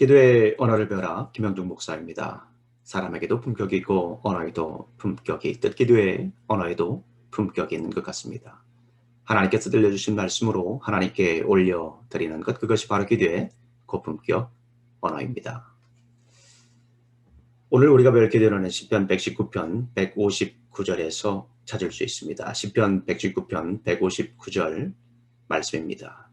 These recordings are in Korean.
기도의 언어를 배워라 김영중 목사입니다. 사람에게도 품격이 있고 언어에도 품격이 있듯 기도의 언어에도 품격이 있는 것 같습니다. 하나님께서 들려주신 말씀으로 하나님께 올려드리는 것 그것이 바로 기도의 고품격 언어입니다. 오늘 우리가 배울 기도는 10편 119편 159절에서 찾을 수 있습니다. 10편 119편 159절 말씀입니다.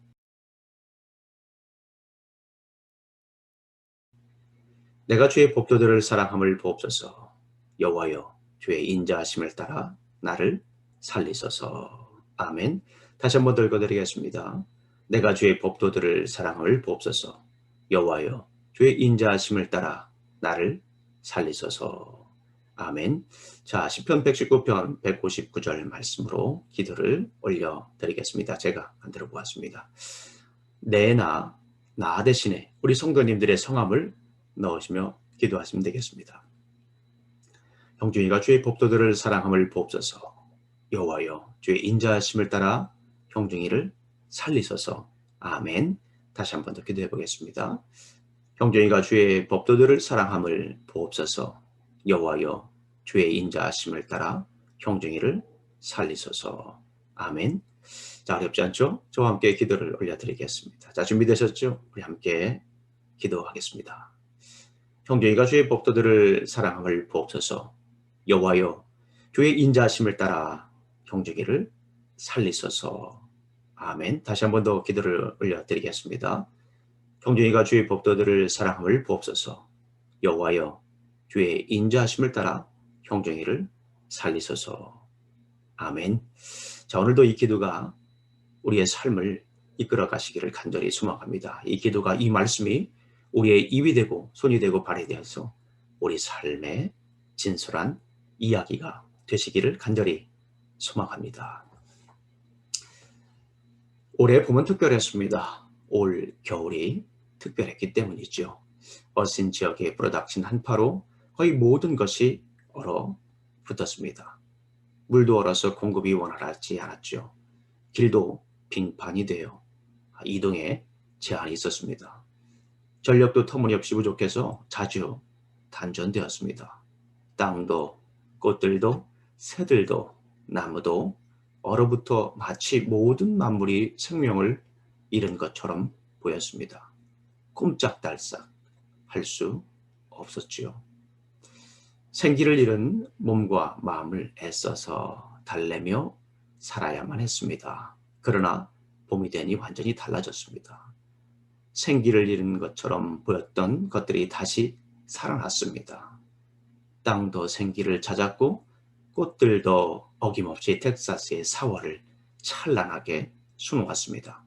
내가 주의 법도들을 사랑함을 보옵소서. 여호와여 주의 인자하심을 따라 나를 살리소서. 아멘. 다시 한번 들거드리겠습니다. 내가 주의 법도들을 사랑함을 보옵소서. 여호와여 주의 인자하심을 따라 나를 살리소서. 아멘. 자 10편 119편 159절 말씀으로 기도를 올려드리겠습니다. 제가 만들어 보았습니다. 내나 나 대신에 우리 성도님들의 성함을 넣으시며 기도하시면 되겠습니다. 형준이가 주의 법도들을 사랑함을 보옵소서 여호와여 주의 인자하심을 따라 형준이를 살리소서 아멘 다시 한 번 더 기도해 보겠습니다. 형준이가 주의 법도들을 사랑함을 보옵소서 여호와여 주의 인자하심을 따라 형준이를 살리소서 아멘 자 어렵지 않죠? 저와 함께 기도를 올려드리겠습니다. 자 준비되셨죠? 우리 함께 기도하겠습니다. 형제가 주의 법도들을 사랑함을 부옵소서. 여호와여 주의 인자하심을 따라 형제기를 살리소서. 아멘. 다시 한 번 더 기도를 올려드리겠습니다. 형제가 주의 법도들을 사랑함을 부옵소서. 여호와여 주의 인자하심을 따라 형제기를 살리소서. 아멘. 자 오늘도 이 기도가 우리의 삶을 이끌어 가시기를 간절히 소망합니다. 이 기도가 이 말씀이 우리의 입이 되고 손이 되고 발이 되어서 우리 삶의 진솔한 이야기가 되시기를 간절히 소망합니다. 올해 봄은 특별했습니다. 올 겨울이 특별했기 때문이죠. 어신 지역의 프로덕션 한파로 거의 모든 것이 얼어 붙었습니다. 물도 얼어서 공급이 원활하지 않았죠. 길도 빙판이 되어 이동에 제한이 있었습니다. 전력도 터무니없이 부족해서 자주 단전되었습니다. 땅도 꽃들도 새들도 나무도 얼어붙어 마치 모든 만물이 생명을 잃은 것처럼 보였습니다. 꼼짝달싹 할 수 없었지요. 생기를 잃은 몸과 마음을 애써서 달래며 살아야만 했습니다. 그러나 봄이 되니 완전히 달라졌습니다. 생기를 잃은 것처럼 보였던 것들이 다시 살아났습니다. 땅도 생기를 찾았고 꽃들도 어김없이 텍사스의 사월을 찬란하게 수놓았습니다.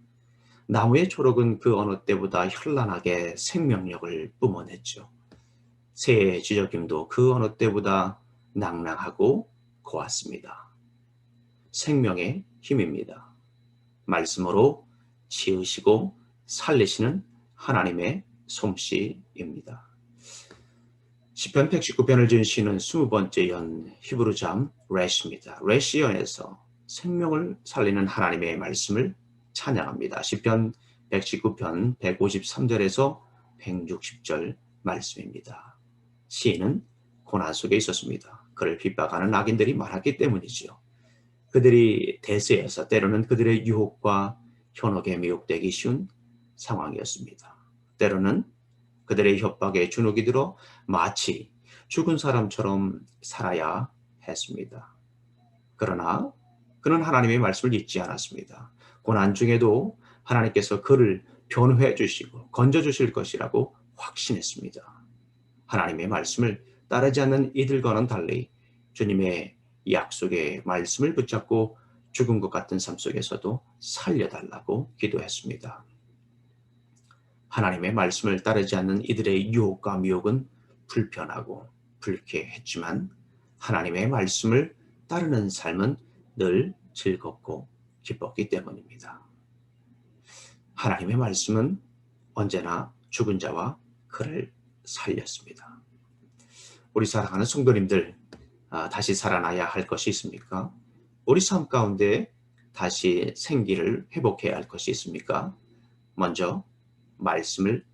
나무의 초록은 그 어느 때보다 현란하게 생명력을 뿜어냈죠. 새의 지저김도 그 어느 때보다 낭낭하고 고왔습니다. 생명의 힘입니다. 말씀으로 지으시고 살리시는 하나님의 솜씨입니다. 시편 119편을 지은 시는 20번째 연 히브루 잠 레시입니다. 레시 연에서 생명을 살리는 하나님의 말씀을 찬양합니다. 시편 119편 153절에서 160절 말씀입니다. 시인은 고난 속에 있었습니다. 그를 핍박하는 악인들이 많았기 때문이지요. 그들이 대세여서 때로는 그들의 유혹과 현혹에 미혹되기 쉬운 상황이었습니다. 때로는 그들의 협박에 주눅이 들어 마치 죽은 사람처럼 살아야 했습니다. 그러나 그는 하나님의 말씀을 잊지 않았습니다. 고난 중에도 하나님께서 그를 변호해 주시고 건져 주실 것이라고 확신했습니다. 하나님의 말씀을 따르지 않는 이들과는 달리 주님의 약속의 말씀을 붙잡고 죽은 것 같은 삶 속에서도 살려달라고 기도했습니다. 하나님의 말씀을 따르지 않는 이들의 유혹과 미혹은 불편하고 불쾌했지만 하나님의 말씀을 따르는 삶은 늘 즐겁고 기뻤기 때문입니다. 하나님의 말씀은 언제나 죽은 자와 그를 살렸습니다. 우리 사랑하는 성도님들 아, 다시 살아나야 할 것이 있습니까? 우리 삶 가운데 다시 생기를 회복해야 할 것이 있습니까? 먼저 말씀을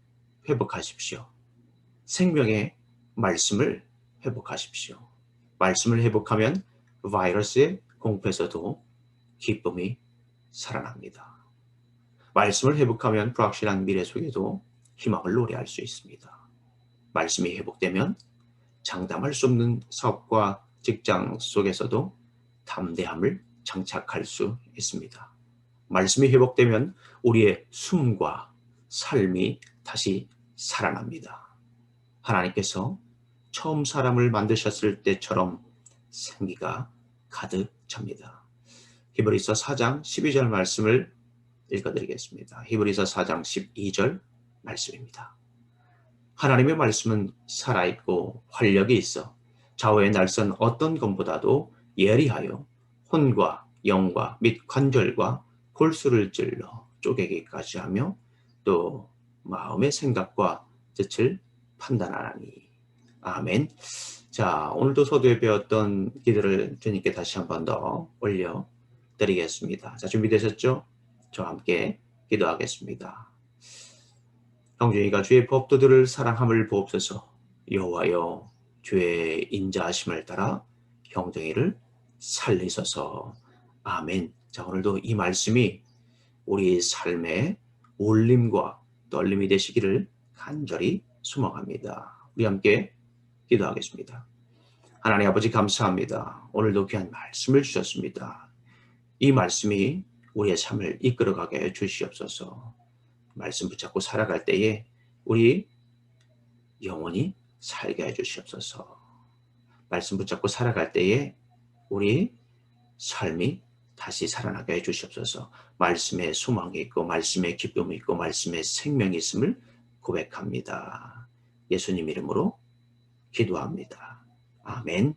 회복하십시오. 생명의 말씀을 회복하십시오. 말씀을 회복하면 바이러스의 공포에서도 기쁨이 살아납니다. 말씀을 회복하면 불확실한 미래 속에도 희망을 노래할 수 있습니다. 말씀이 회복되면 장담할 수 없는 사업과 직장 속에서도 담대함을 장착할 수 있습니다. 말씀이 회복되면 우리의 숨과 삶이 다시 살아납니다. 하나님께서 처음 사람을 만드셨을 때처럼 생기가 가득 찹니다. 히브리서 4장 12절 말씀을 읽어드리겠습니다. 히브리서 4장 12절 말씀입니다. 하나님의 말씀은 살아있고 활력이 있어 좌우의 날선 어떤 것보다도 예리하여 혼과 영과 및 관절과 골수를 찔러 쪼개기까지 하며 또 마음의 생각과 뜻을 판단하니 아멘. 자 오늘도 서두에 배웠던 기도를 주님께 다시 한 번 더 올려 드리겠습니다. 자 준비되셨죠? 저와 함께 기도하겠습니다. 형준이가 주의 법도들을 사랑함을 보옵소서 여호와여 주의 인자하심을 따라 형정이를 살리소서 아멘 자 오늘도 이 말씀이 우리 삶의 울림과 떨림이 되시기를 간절히 소망합니다. 우리 함께 기도하겠습니다. 하나님 아버지 감사합니다. 오늘도 귀한 말씀을 주셨습니다. 이 말씀이 우리의 삶을 이끌어가게 주시옵소서. 말씀 붙잡고 살아갈 때에 우리 영원히 살게 해 주시옵소서. 말씀 붙잡고 살아갈 때에 우리 삶이 다시 살아나게 해 주시옵소서. 말씀에 소망이 있고 말씀에 기쁨이 있고 말씀에 생명이 있음을 고백합니다. 예수님 이름으로 기도합니다. 아멘.